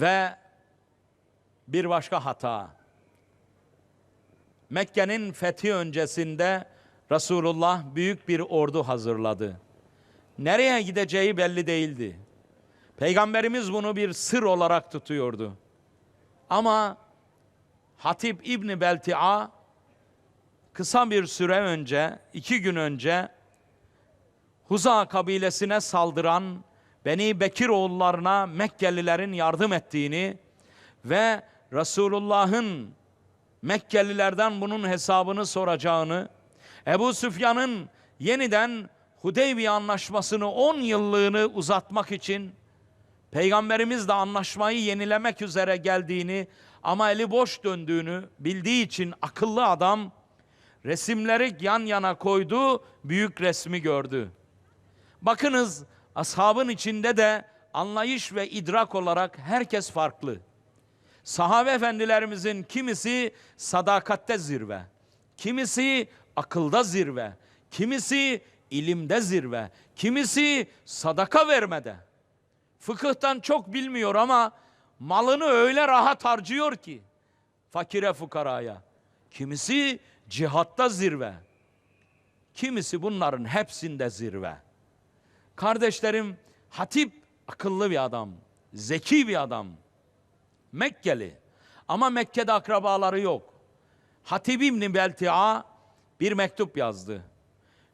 Ve bir başka hata. Mekke'nin fethi öncesinde Resulullah büyük bir ordu hazırladı. Nereye gideceği belli değildi. Peygamberimiz bunu bir sır olarak tutuyordu. Ama Hatip İbni Belti'a kısa bir süre önce, iki gün önce Huza kabilesine saldıran Beni Bekir oğullarına Mekkelilerin yardım ettiğini ve Resulullah'ın Mekkelilerden bunun hesabını soracağını, Ebu Süfyan'ın yeniden Hudeybiye anlaşmasını 10 yıllığını uzatmak için Peygamberimiz de anlaşmayı yenilemek üzere geldiğini ama eli boş döndüğünü bildiği için akıllı adam resimleri yan yana koydu, büyük resmi gördü. Bakınız ashabın içinde de anlayış ve idrak olarak herkes farklı. Sahabe efendilerimizin kimisi sadakatte zirve, kimisi akılda zirve, kimisi ilimde zirve, kimisi sadaka vermede. Fıkıhtan çok bilmiyor ama malını öyle rahat harcıyor ki fakire fukaraya. Kimisi cihatta zirve. Kimisi bunların hepsinde zirve. Kardeşlerim Hatip akıllı bir adam, zeki bir adam. Mekkeli ama Mekke'de akrabaları yok. Hatib İbni Belti'a bir mektup yazdı.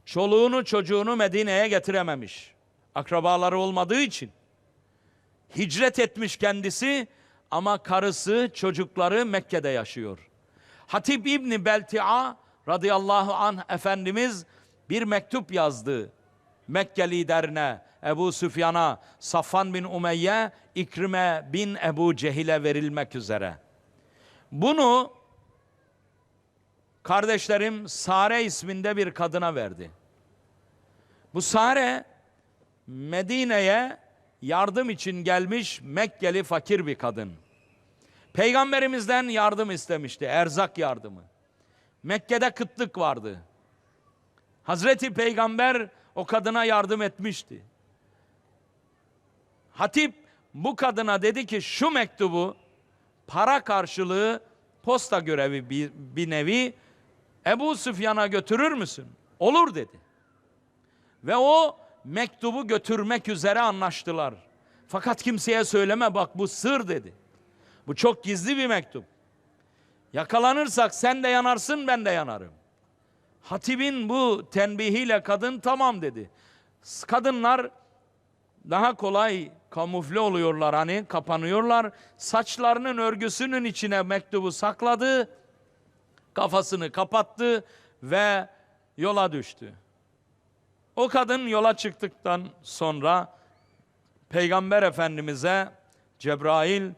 Çoluğunu çocuğunu Medine'ye getirememiş. Akrabaları olmadığı için. Hicret etmiş kendisi ama karısı çocukları Mekke'de yaşıyor. Hatip İbni Belti'a radıyallahu anh Efendimiz bir mektup yazdı. Mekke liderine, Ebu Süfyan'a, Safvan bin Umeyye, İkrime bin Ebu Cehil'e verilmek üzere. Bunu kardeşlerim Sare isminde bir kadına verdi. Bu Sare Medine'ye yardım için gelmiş Mekkeli fakir bir kadın. Peygamberimizden yardım istemişti, erzak yardımı. Mekke'de kıtlık vardı. Hazreti Peygamber o kadına yardım etmişti. Hatip bu kadına dedi ki şu mektubu para karşılığı posta görevi bir, bir nevi Ebu Süfyan'a götürür müsün? Olur dedi. Ve o mektubu götürmek üzere anlaştılar. Fakat kimseye söyleme bak bu sır dedi. Bu çok gizli bir mektup. Yakalanırsak sen de yanarsın ben de yanarım. Hatibin bu tenbihiyle kadın tamam dedi. Kadınlar daha kolay kamufle oluyorlar hani kapanıyorlar. Saçlarının örgüsünün içine mektubu sakladı. Kafasını kapattı ve yola düştü. O kadın yola çıktıktan sonra Peygamber Efendimiz'e Cebrail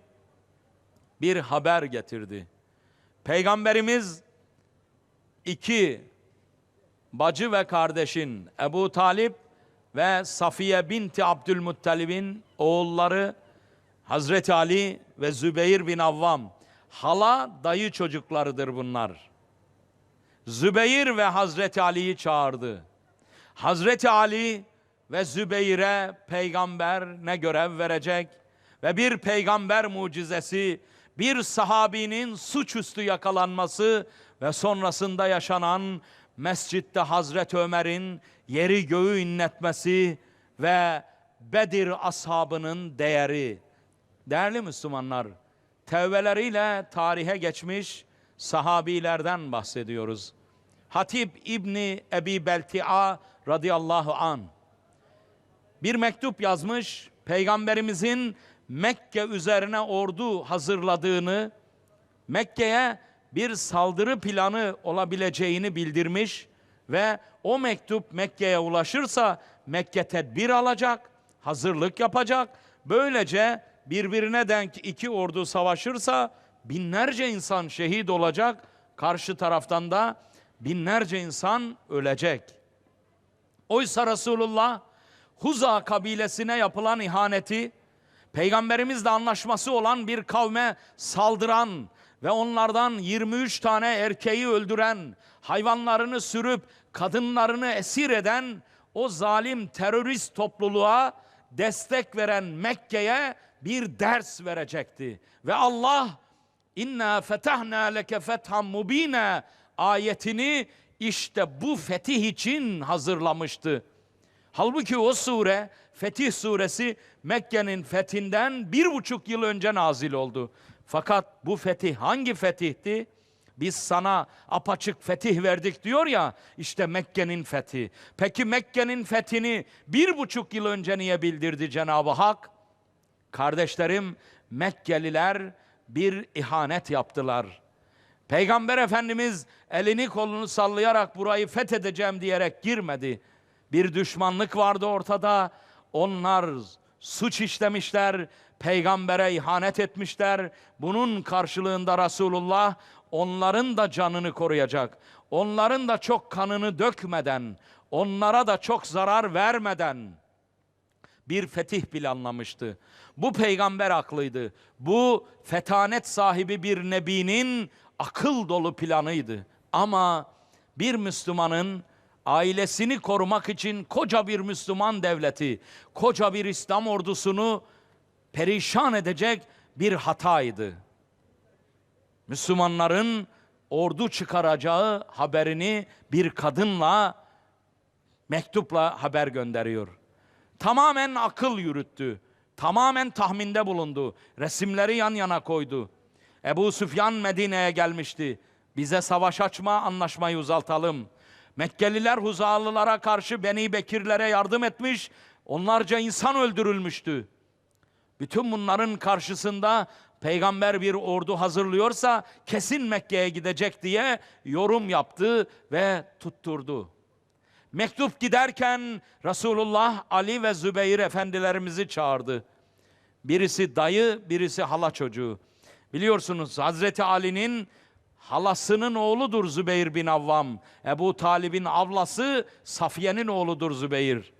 bir haber getirdi. Peygamberimiz iki bacı ve kardeşin Ebu Talip ve Safiye binti Abdülmuttalib'in oğulları Hazreti Ali ve Zübeyir bin Avvam hala dayı çocuklarıdır bunlar. Zübeyir ve Hazreti Ali'yi çağırdı. Hazreti Ali ve Zübeyir'e peygamber ne görev verecek ve bir peygamber mucizesi, bir sahabinin suçüstü yakalanması ve sonrasında yaşanan mescitte Hazreti Ömer'in yeri göğü inletmesi ve Bedir ashabının değeri. Değerli Müslümanlar, tevveleriyle tarihe geçmiş sahabilerden bahsediyoruz. Hatip İbni Ebi Belti'a radıyallahu an bir mektup yazmış. Peygamberimizin Mekke üzerine ordu hazırladığını, Mekke'ye bir saldırı planı olabileceğini bildirmiş ve o mektup Mekke'ye ulaşırsa Mekke tedbir alacak, hazırlık yapacak. Böylece birbirine denk iki ordu savaşırsa binlerce insan şehit olacak. Karşı taraftan da binlerce insan ölecek. Oysa Resulullah Huza kabilesine yapılan ihaneti, peygamberimizle anlaşması olan bir kavme saldıran ve onlardan 23 tane erkeği öldüren, hayvanlarını sürüp kadınlarını esir eden o zalim terörist topluluğa destek veren Mekke'ye bir ders verecekti. Ve Allah inna fetahna leke fethan mubine ayetini işte bu fetih için hazırlamıştı. Halbuki o sure Fetih suresi Mekke'nin fethinden bir buçuk yıl önce nazil oldu. Fakat bu fetih hangi fetihti? Biz sana apaçık fetih verdik diyor ya işte Mekke'nin fethi. Peki Mekke'nin fethini bir buçuk yıl önce niye bildirdi Cenab-ı Hak? Kardeşlerim Mekkeliler bir ihanet yaptılar. Peygamber Efendimiz elini kolunu sallayarak burayı fethedeceğim diyerek girmedi. Bir düşmanlık vardı ortada. Onlar suç işlemişler, peygambere ihanet etmişler. Bunun karşılığında Resulullah onların da canını koruyacak. Onların da çok kanını dökmeden, onlara da çok zarar vermeden bir fetih planlamıştı. Bu peygamber aklıydı. Bu fetanet sahibi bir nebinin akıl dolu planıydı. Ama bir Müslümanın ailesini korumak için koca bir Müslüman devleti, koca bir İslam ordusunu perişan edecek bir hataydı. Müslümanların ordu çıkaracağı haberini bir kadınla mektupla haber gönderiyor. Tamamen akıl yürüttü. Tamamen tahminde bulundu. Resimleri yan yana koydu. Ebu Süfyan Medine'ye gelmişti. Bize savaş açma, anlaşmayı uzaltalım. Mekkeliler Huzalılara karşı Beni Bekirlere yardım etmiş, onlarca insan öldürülmüştü. Bütün bunların karşısında peygamber bir ordu hazırlıyorsa kesin Mekke'ye gidecek diye yorum yaptı ve tutturdu. Mektup giderken Resulullah Ali ve Zübeyir efendilerimizi çağırdı. Birisi dayı, birisi hala çocuğu. Biliyorsunuz Hazreti Ali'nin halasının oğludur Zübeyir bin Avvam. Ebu Talib'in ablası Safiye'nin oğludur Zübeyir.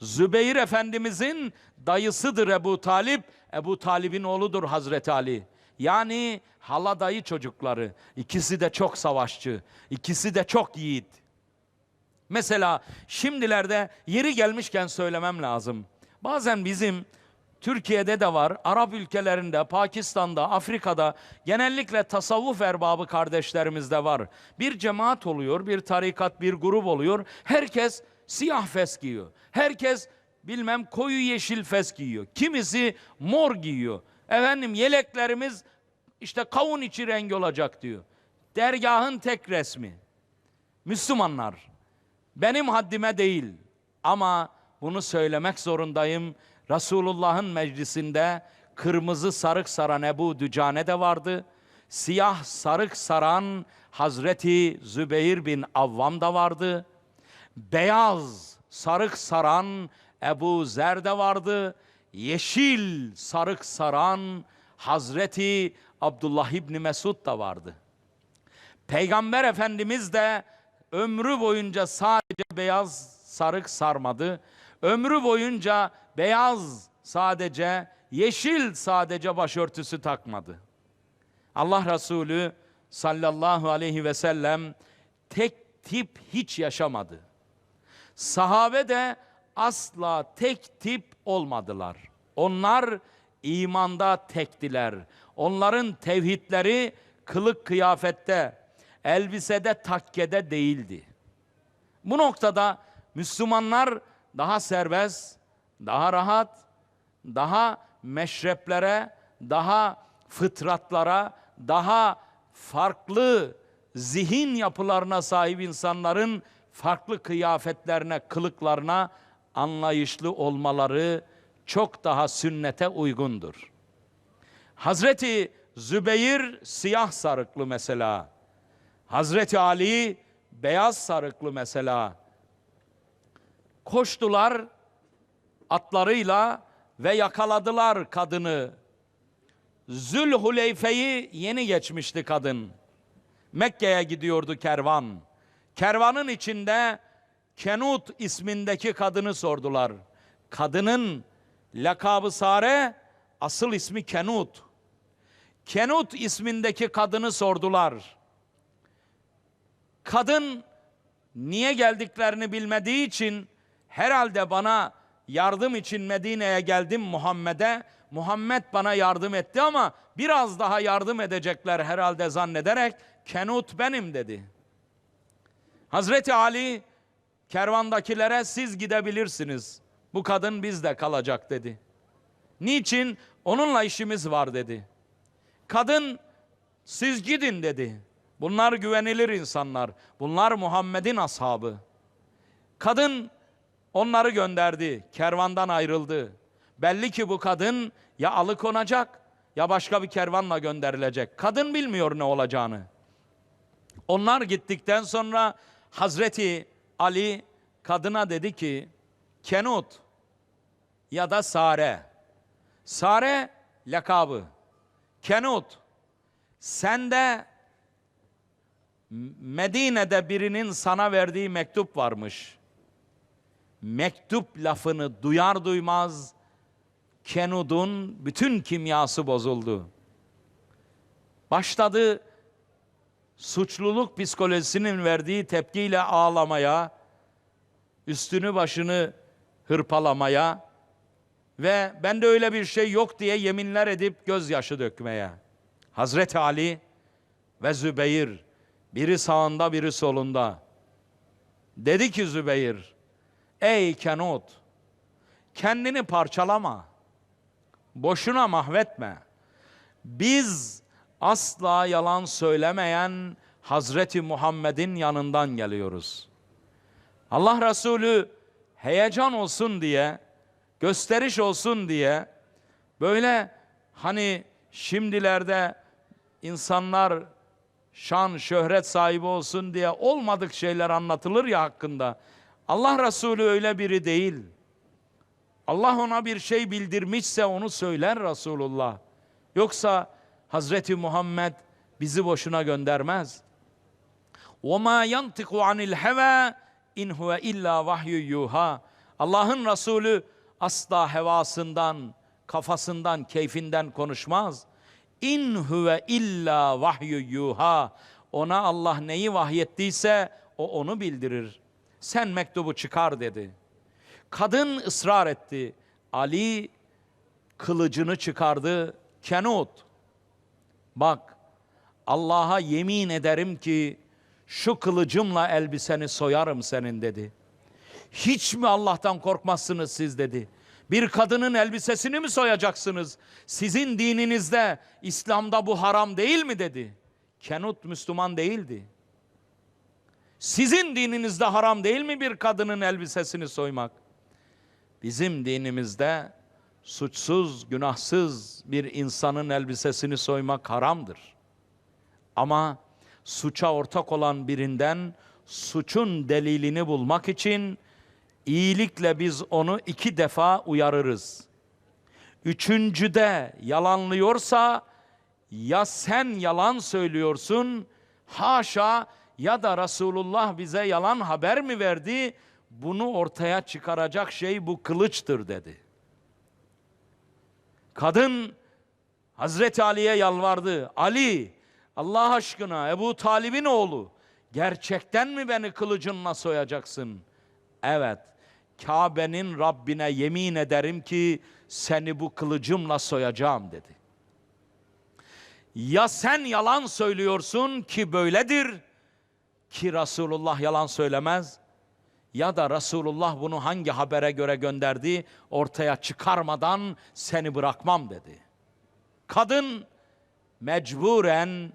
Zübeyir Efendimizin dayısıdır Ebu Talip. Ebu Talib'in oğludur Hazreti Ali. Yani hala dayı çocukları. İkisi de çok savaşçı. İkisi de çok yiğit. Mesela şimdilerde yeri gelmişken söylemem lazım. Bazen bizim Türkiye'de de var, Arap ülkelerinde, Pakistan'da, Afrika'da genellikle tasavvuf erbabı kardeşlerimizde var. Bir cemaat oluyor, bir tarikat, bir grup oluyor. Herkes siyah fes giyiyor. Herkes bilmem koyu yeşil fes giyiyor. Kimisi mor giyiyor. Efendim yeleklerimiz işte kavun içi rengi olacak diyor. Dergahın tek resmi. Müslümanlar benim haddime değil ama bunu söylemek zorundayım. Resulullah'ın meclisinde kırmızı sarık saran Ebu Dücane de vardı. Siyah sarık saran Hazreti Zübeyir bin Avvam da vardı. Beyaz sarık saran Ebu Zer de vardı. Yeşil sarık saran Hazreti Abdullah İbni Mesud da vardı. Peygamber Efendimiz de ömrü boyunca sadece beyaz sarık sarmadı. Ömrü boyunca beyaz sadece, yeşil sadece başörtüsü takmadı. Allah Resulü sallallahu aleyhi ve sellem tek tip hiç yaşamadı. Sahabe de asla tek tip olmadılar. Onlar imanda tektiler. Onların tevhidleri kılık kıyafette, elbisede, takkede değildi. Bu noktada Müslümanlar daha serbest, daha rahat, daha meşreplere, daha fıtratlara, daha farklı zihin yapılarına sahip insanların farklı kıyafetlerine, kılıklarına anlayışlı olmaları çok daha sünnete uygundur. Hazreti Zübeyir siyah sarıklı mesela. Hazreti Ali beyaz sarıklı mesela. Koştular atlarıyla ve yakaladılar kadını. Zülhuleyfe'yi yeni geçmişti kadın. Mekke'ye gidiyordu kervan. Kervanın içinde Kenut ismindeki kadını sordular. Kadının lakabı Sare, asıl ismi Kenut. Kenut ismindeki kadını sordular. Kadın niye geldiklerini bilmediği için herhalde bana yardım için Medine'ye geldim Muhammed'e. Muhammed bana yardım etti ama biraz daha yardım edecekler herhalde zannederek Kenut benim dedi. Hazreti Ali kervandakilere siz gidebilirsiniz. Bu kadın bizde kalacak dedi. Niçin? Onunla işimiz var dedi. Kadın siz gidin dedi. Bunlar güvenilir insanlar. Bunlar Muhammed'in ashabı. Kadın onları gönderdi. Kervandan ayrıldı. Belli ki bu kadın ya alıkonacak ya başka bir kervanla gönderilecek. Kadın bilmiyor ne olacağını. Onlar gittikten sonra Hazreti Ali kadına dedi ki Kenut ya da Sare. Sare lakabı. Kenut sende Medine'de birinin sana verdiği mektup varmış. Mektup lafını duyar duymaz Kenud'un bütün kimyası bozuldu. Başladı suçluluk psikolojisinin verdiği tepkiyle ağlamaya, üstünü başını hırpalamaya ve bende öyle bir şey yok diye yeminler edip gözyaşı dökmeye. Hazreti Ali ve Zübeyir biri sağında biri solunda. Dedi ki Zübeyir, ey Kenut, kendini parçalama, boşuna mahvetme. Biz asla yalan söylemeyen Hazreti Muhammed'in yanından geliyoruz. Allah Resulü heyecan olsun diye, gösteriş olsun diye böyle hani şimdilerde insanlar şan, şöhret sahibi olsun diye olmadık şeyler anlatılır ya hakkında. Allah Resulü öyle biri değil. Allah ona bir şey bildirmişse onu söyler Resulullah. Yoksa Hazreti Muhammed bizi boşuna göndermez. وَمَا يَنْتِقُ عَنِ الْهَوَى اِنْ هُوَ اِلَّا وَحْيُ yuha. Allah'ın Resulü asla hevasından, kafasından, keyfinden konuşmaz. İn huve illa vahyu yuha. Ona Allah neyi vahyettiyse o onu bildirir. Sen mektubu çıkar dedi. Kadın ısrar etti. Ali kılıcını çıkardı. Kenut. Bak Allah'a yemin ederim ki şu kılıcımla elbiseni soyarım senin dedi. Hiç mi Allah'tan korkmazsınız siz dedi. Bir kadının elbisesini mi soyacaksınız? Sizin dininizde, İslam'da bu haram değil mi dedi. Kenut Müslüman değildi. Sizin dininizde haram değil mi bir kadının elbisesini soymak? Bizim dinimizde suçsuz, günahsız bir insanın elbisesini soymak haramdır. Ama suça ortak olan birinden suçun delilini bulmak için iyilikle biz onu iki defa uyarırız. Üçüncüde yalanlıyorsa ya sen yalan söylüyorsun haşa ya da Resulullah bize yalan haber mi verdi? Bunu ortaya çıkaracak şey bu kılıçtır dedi. Kadın Hazreti Ali'ye yalvardı. Ali Allah aşkına Ebu Talib'in oğlu gerçekten mi beni kılıcınla soyacaksın? Evet. Kabe'nin Rabbine yemin ederim ki seni bu kılıcımla soyacağım dedi. Ya sen yalan söylüyorsun ki böyledir ki Resulullah yalan söylemez ya da Resulullah bunu hangi habere göre gönderdi ortaya çıkarmadan seni bırakmam dedi. Kadın mecburen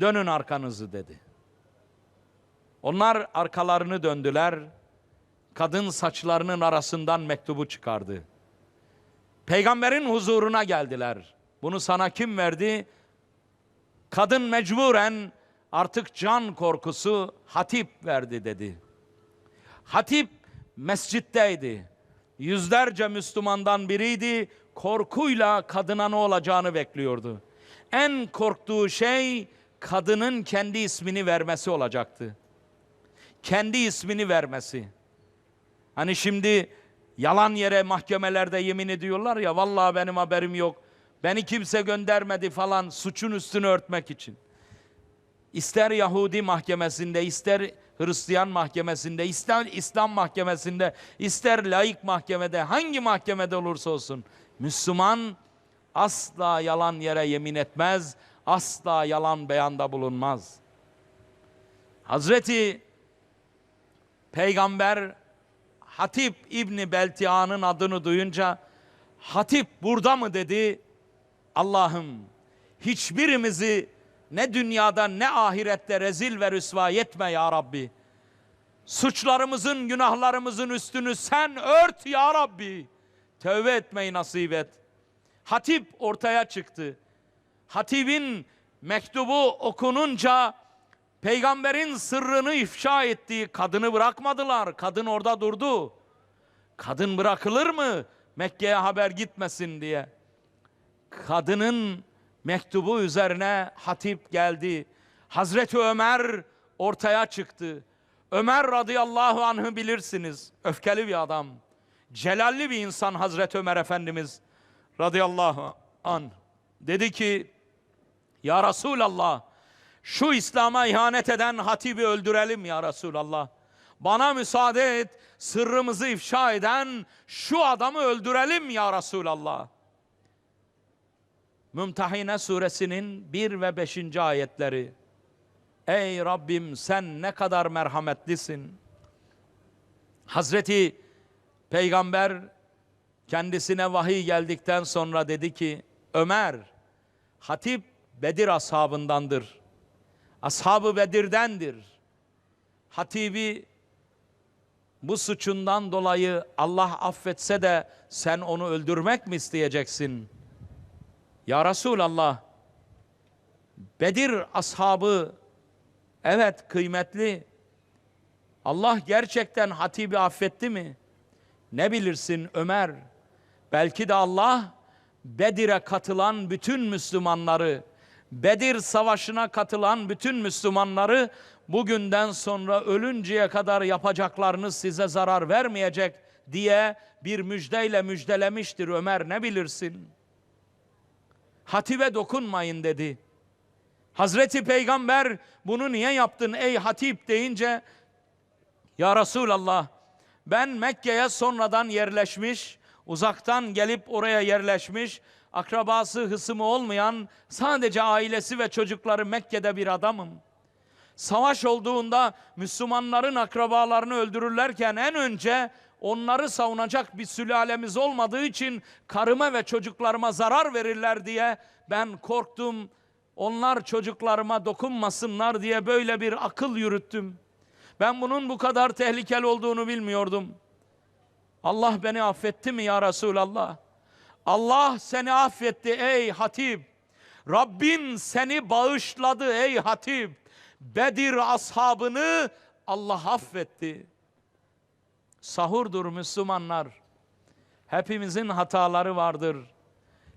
dönün arkanızı dedi. Onlar arkalarını döndüler. Kadın saçlarının arasından mektubu çıkardı. Peygamberin huzuruna geldiler. Bunu sana kim verdi? Kadın mecburen artık can korkusu hatip verdi dedi. Hatip mescitteydi. Yüzlerce Müslümandan biriydi. Korkuyla kadına ne olacağını bekliyordu. En korktuğu şey kadının kendi ismini vermesi olacaktı. Kendi ismini vermesi. Hani şimdi yalan yere mahkemelerde yemin ediyorlar ya vallahi benim haberim yok. Beni kimse göndermedi falan suçun üstünü örtmek için. İster Yahudi mahkemesinde ister Hristiyan mahkemesinde, ister İslam mahkemesinde, ister laik mahkemede, hangi mahkemede olursa olsun Müslüman asla yalan yere yemin etmez, asla yalan beyanda bulunmaz. Hazreti Peygamber Hatip İbni Beltia'nın adını duyunca Hatip burada mı dedi? Allah'ım hiçbirimizi ne dünyada ne ahirette rezil ve rüsva etme ya Rabbi. Suçlarımızın, günahlarımızın üstünü sen ört ya Rabbi. Tövbe etmeyi nasip et. Hatip ortaya çıktı. Hatib'in mektubu okununca peygamberin sırrını ifşa ettiği kadını bırakmadılar. Kadın orada durdu. Kadın bırakılır mı? Mekke'ye haber gitmesin diye. Kadının mektubu üzerine hatip geldi. Hazreti Ömer ortaya çıktı. Ömer radıyallahu anh'ı bilirsiniz. Öfkeli bir adam. Celalli bir insan Hazreti Ömer Efendimiz radıyallahu an. Dedi ki ya Resulallah şu İslam'a ihanet eden hatibi öldürelim ya Resulallah. Bana müsaade et sırrımızı ifşa eden şu adamı öldürelim ya Resulallah. Mümtehine suresinin 1 ve 5. ayetleri. Ey Rabbim sen ne kadar merhametlisin. Hazreti Peygamber kendisine vahiy geldikten sonra dedi ki Ömer Hatip Bedir ashabındandır. Ashabı Bedir'dendir. Hatibi bu suçundan dolayı Allah affetse de sen onu öldürmek mi isteyeceksin? Ya Resulallah Bedir ashabı evet kıymetli. Allah gerçekten Hatib'i affetti mi? Ne bilirsin Ömer? Belki de Allah Bedir'e katılan bütün Müslümanları, Bedir Savaşı'na katılan bütün Müslümanları bugünden sonra ölünceye kadar yapacaklarınız size zarar vermeyecek diye bir müjdeyle müjdelemiştir Ömer ne bilirsin? Hatibe dokunmayın dedi. Hazreti Peygamber bunu niye yaptın ey hatip deyince ya Resulallah ben Mekke'ye sonradan yerleşmiş, uzaktan gelip oraya yerleşmiş, akrabası, hısımı olmayan sadece ailesi ve çocukları Mekke'de bir adamım. Savaş olduğunda Müslümanların akrabalarını öldürürlerken en önce onları savunacak bir sülalemiz olmadığı için karıma ve çocuklarıma zarar verirler diye ben korktum. Onlar çocuklarıma dokunmasınlar diye böyle bir akıl yürüttüm. Ben bunun bu kadar tehlikeli olduğunu bilmiyordum. Allah beni affetti mi ya Resulallah? Allah seni affetti ey hatip. Rabbin seni bağışladı ey hatip. Bedir ashabını Allah affetti. Sahurdur Müslümanlar. Hepimizin hataları vardır.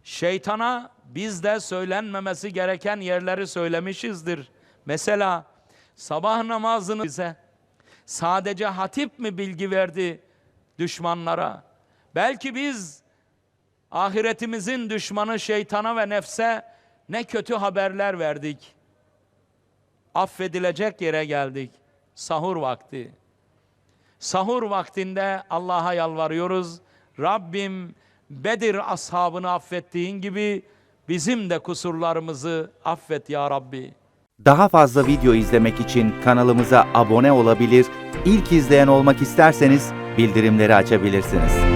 Şeytana bizde söylenmemesi gereken yerleri söylemişizdir. Mesela sabah namazını bize sadece hatip mi bilgi verdi düşmanlara? Belki biz ahiretimizin düşmanı şeytana ve nefse ne kötü haberler verdik. Affedilecek yere geldik. Sahur vakti. Sahur vaktinde Allah'a yalvarıyoruz. Rabbim Bedir ashabını affettiğin gibi bizim de kusurlarımızı affet ya Rabbi. Daha fazla video izlemek için kanalımıza abone olabilir, ilk izleyen olmak isterseniz bildirimleri açabilirsiniz.